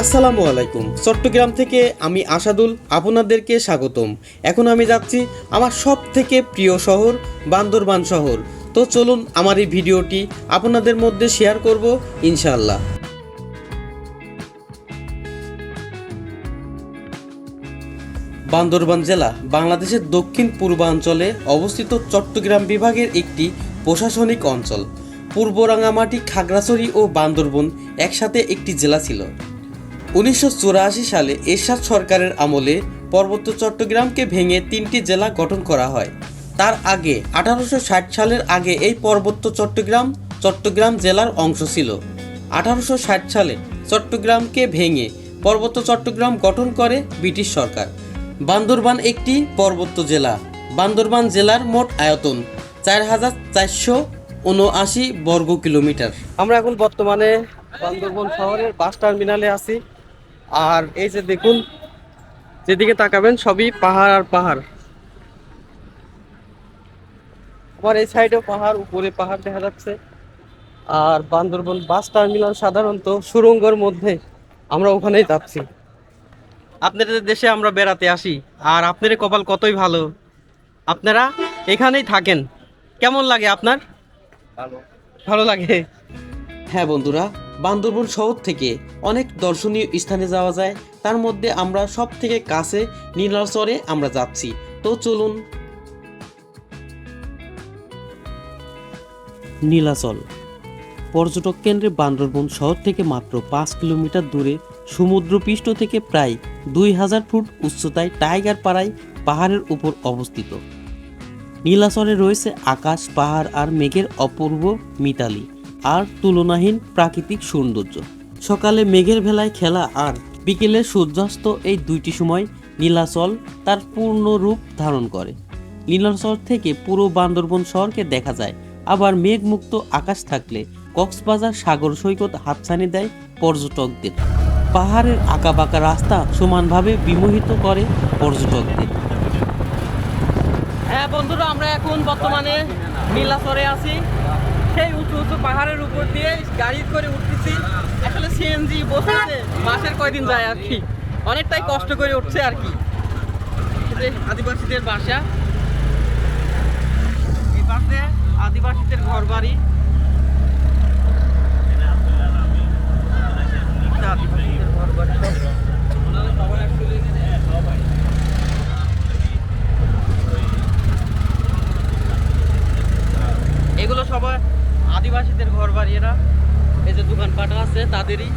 আসসালামু আলাইকুম। চট্টগ্রাম থেকে আমি আসাদুল, আপনাদেরকে স্বাগতম। এখন আমি যাচ্ছি আমার সব থেকে প্রিয় শহর, বান্দরবান শহর। তো চলুন আমার এই ভিডিওটি আপনাদের মধ্যে শেয়ার করব, ইনশাআল্লাহ। বান্দরবান জেলা বাংলাদেশের দক্ষিণ পূর্বাঞ্চলে অবস্থিত চট্টগ্রাম বিভাগের একটি প্রশাসনিক অঞ্চল। পূর্ব রাঙামাটি খাগড়াছড়ি ও বান্দরবন একসাথে একটি জেলা ছিল। উনিশশো চুরাশি সালে এরশাদ সরকারের আমলে পার্বত্য চট্টগ্রামকে ভেঙে তিনটি জেলা গঠন করা হয়। তার আগে আঠারোশো ষাট সালের আগে এই পার্বত্য চট্টগ্রাম চট্টগ্রাম জেলার অংশ ছিল। আঠারোশো ষাট সালে চট্টগ্রামকে ভেঙে পার্বত্য চট্টগ্রাম গঠন করে ব্রিটিশ সরকার। বান্দরবান একটি পার্বত্য জেলা। বান্দরবান জেলার মোট আয়তন চার হাজার চারশো উনআশি বর্গ কিলোমিটার আমরা এখন বর্তমানে বান্দরবন শহরের বাস টার্মিনালে আছি। আর এই যে দেখুন যেদিকে তাকাবেন সবই পাহাড় আর পাহাড়। আবার এই সাইডেও পাহাড় উপরে পাহাড় দেখা যাচ্ছে। আর বান্দরবন বাস টার্মিনাল সাধারণত সুরঙ্গর মধ্যে আমরা ওখানেই যাচ্ছি। আপনাদের দেশে আমরা বেড়াতে আসি আর আপনাদের কপাল কতই ভালো। আপনারা এখানেই থাকেন। কেমন লাগে আপনার? ভালো। লাগে। হ্যাঁ বন্ধুরা বান্দরবন শহর থেকে অনেক দর্শনীয় স্থানে যাওয়া যায়। তার মধ্যে আমরা সব থেকে কাছে নীলাচরে আমরা যাচ্ছি। তো চলুন। নীলাচল পর্যটক কেন্দ্রে বান্দরবন শহর থেকে মাত্র পাঁচ কিলোমিটার দূরে সমুদ্রপৃষ্ঠ থেকে প্রায় দুই হাজার ফুট উচ্চতায় টাইগার পাড়ায় পাহাড়ের উপর অবস্থিত। নীলাচরে রয়েছে আকাশ, পাহাড় আর মেঘের অপূর্ব মিতালি। আর তুলনাহীন প্রাকৃতিক সৌন্দর্য। সকালে মেঘের ভেলায় খেলা আর বিকেলে সূর্যাস্ত এই দুইটি সময় নীলাচল তার পূর্ণ রূপ ধারণ করে। নীলাচল থেকে পুরো বান্দরবন শহরকে দেখা যায়। আবার মেঘমুক্ত আকাশ থাকলে কক্সবাজার সাগর সৈকত হাতছানি দেয় পর্যটকদের। পাহাড়ের আঁকাবাঁকা রাস্তা সমানভাবে বিমোহিত করে পর্যটকদের। হ্যাঁ বন্ধুরা, আমরা এখন বর্তমানে নীলাচরে আছি। সেই উঁচু উঁচু পাহাড়ের উপর দিয়ে গাড়ি করে উঠতেছি। আসলে সিএনজি বসতেছে মাসের কয়দিন যায় আর কি। অনেকটাই কষ্ট করে উঠছে আর কি। আদিবাসীদের বাসা। এই পাশে আদিবাসীদের আদিবাসীদের ঘর বাড়ি এগুলো সবাই আদিবাসীদের ঘর বাড়ি এরা। এই যে দোকানপাট আছে তাদেরই।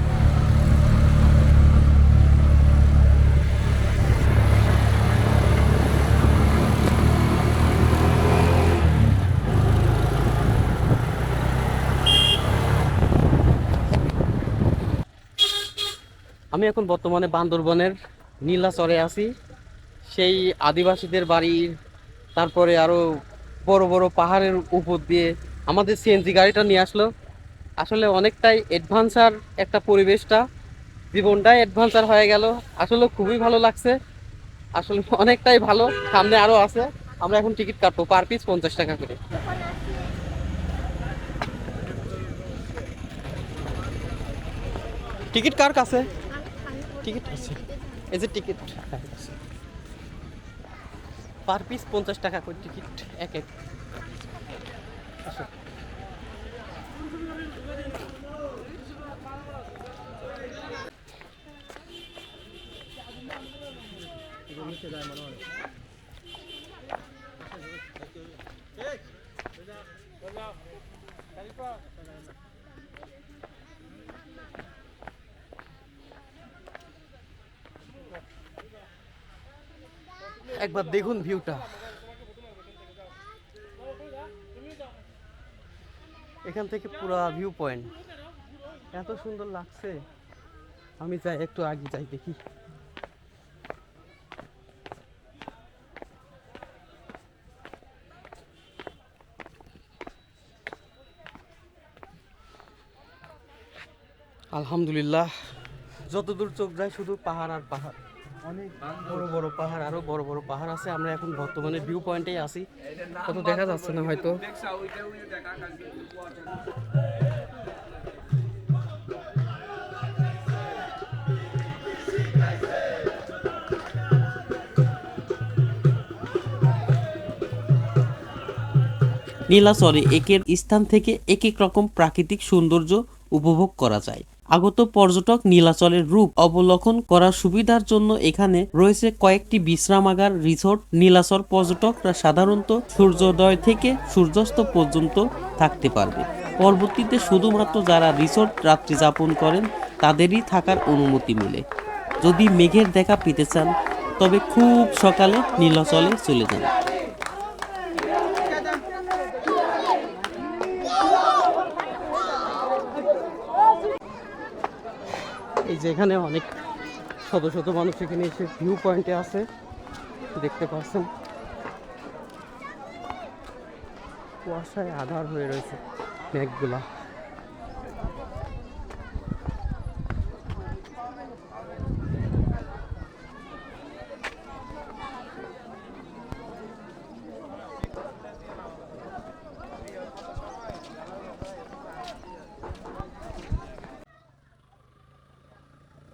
আমি এখন বর্তমানে বান্দরবনের নীলাচরে আছি। সেই আদিবাসীদের বাড়ির তারপরে আরও বড় বড় পাহাড়ের উপর দিয়ে আমাদের সিএনজি গাড়িটা নিয়ে আসলো। আসলে অনেকটাই অ্যাডভান্সার একটা পরিবেশটা। জীবনটাই অ্যাডভান্সার হয়ে গেল। আসলে খুবই ভালো লাগছে। আসলে অনেকটাই ভালো। সামনে আরও আছে। আমরা এখন টিকিট কাটবো পার পিস পঞ্চাশ টাকা করে। টিকিট কার কাছে? টিকিট আছে। এই যে টিকিট। পার পিস পঞ্চাশ টাকা করে টিকিট। এক এক। একবার দেখুন ভিউটা এখান থেকে পুরো ভিউ পয়েন্ট এত সুন্দর লাগছে। আমি যাই, একটু আগে যাই দেখি। আলহামদুলিল্লাহ, যতদূর চোখ যায় শুধু পাহাড় আর পাহাড়। বড় বড় পাহাড়, আরও বড় বড় পাহাড় আছে। আমরা এখন বর্তমানে ভিউ পয়েন্টে আছি। কত দেখা যাচ্ছে না হয়তো। নীলাচরে একের স্থান থেকে এক এক রকম প্রাকৃতিক সৌন্দর্য উপভোগ করা যায়। আগত পর্যটক নীলাচলের রূপ অবলোকন করার সুবিধার জন্য এখানে রয়েছে কয়েকটি বিশ্রামাগার রিসোর্ট। নীলাচল পর্যটকরা সাধারণত সূর্যোদয় থেকে সূর্যাস্ত পর্যন্ত থাকতে পারবে। পরবর্তীতে শুধুমাত্র যারা রিসোর্ট রাত্রি যাপন করেন, তাদেরই থাকার অনুমতি মিলে। যদি মেঘের দেখা পেতে চান, তবে খুব সকালে নীলাচলে চলে যান। যে এখানে অনেক শত শত মানুষ এখানে এসে ভিউ পয়েন্টে আছে, দেখতে পাচ্ছেন। কুয়াশায় আধার হয়ে রয়েছে মেঘগুলা।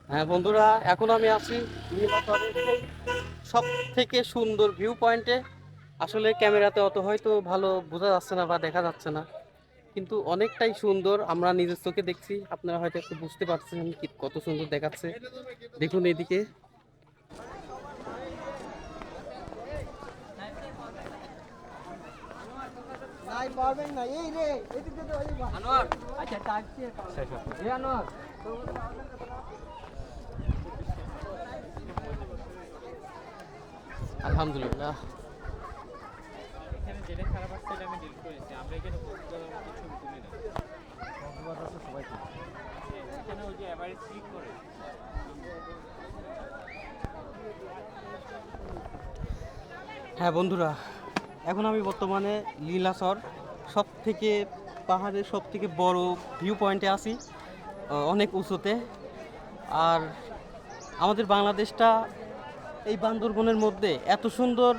হ্যাঁ বন্ধুরা এখন আমি আছি সব থেকে সুন্দর ভিউ পয়েন্টে আসলে ক্যামেরাতে অত হয়তো ভালো বোঝা যাচ্ছে না বা দেখা যাচ্ছে না কিন্তু অনেকটাই সুন্দর আমরা নিজের চোখে দেখছি। আপনারা হয়তো একটু বুঝতে পারছেন কি কত সুন্দর দেখাচ্ছে। দেখুন এদিকে। নাই পারবেন না। এই রে এদিক তো আনোয়ার। আচ্ছা টাক এ আনোয়ার। আলহামদুলিল্লাহ। এখানে যেটা খারাপ আসছে আমি ডিলিট করেছি। আমরা এখানে কক্সবাজার মতো ছবি তুলি না। হ্যাঁ, এখানে ওই যে এভারেজ ক্লিক করে। হ্যাঁ বন্ধুরা এখন আমি বর্তমানে লীলাচর সব থেকে পাহাড়ের সব থেকে বড় ভিউ পয়েন্টে আছি অনেক উঁচুতে। আর আমাদের বাংলাদেশটা এই বান্দরবনের মধ্যে এত সুন্দর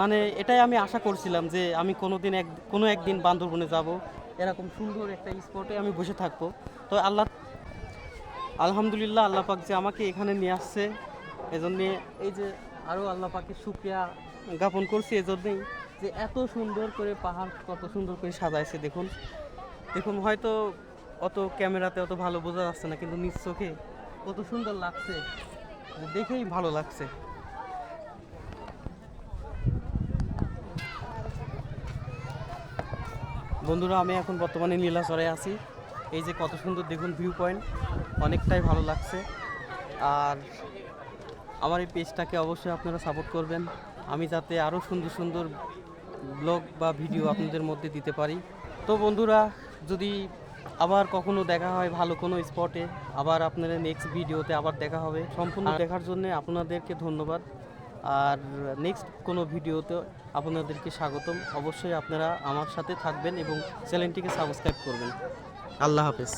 মানে এটাই আমি আশা করছিলাম যে আমি কোনো দিন এক, কোনো একদিন বান্দরবনে যাব। এরকম সুন্দর একটা স্পটে আমি বসে থাকব। তো আল্লাহ, আলহামদুলিল্লাহ আল্লাহ পাক যে আমাকে এখানে নিয়ে আসছে, এজন্যে এই যে আরও আল্লাহ পাকে শুক্রিয়া জ্ঞাপন করছি এজন্যেই যে এত সুন্দর করে পাহাড় কত সুন্দর করে সাজাইছে দেখুন। দেখুন, হয়তো অত ক্যামেরাতে অত ভালো বোঝা যাচ্ছে না, কিন্তু নিজ চোখে কত সুন্দর লাগছে। দেখেই ভালো লাগছে। বন্ধুরা, আমি এখন বর্তমানে নীলাচরে আছি। এই যে কত সুন্দর দেখুন ভিউ পয়েন্ট অনেকটাই ভালো লাগছে। আর আমার এই পেজটাকে অবশ্যই আপনারা সাপোর্ট করবেন। আমি যাতে আরও সুন্দর সুন্দর ব্লগ বা ভিডিও আপনাদের মধ্যে দিতে পারি। তো বন্ধুরা, যদি আবার কখনো দেখা হয় ভালো কোনো স্পটে আবার আপনাদের নেক্সট ভিডিওতে আবার দেখা হবে। সম্পূর্ণ দেখার জন্য আপনাদেরকে ধন্যবাদ। আর নেক্সট কোনো ভিডিওতে আপনাদেরকে স্বাগতম। অবশ্যই আপনারা আমার সাথে থাকবেন এবং চ্যানেলটিকে সাবস্ক্রাইব করবেন। আল্লাহ হাফেজ।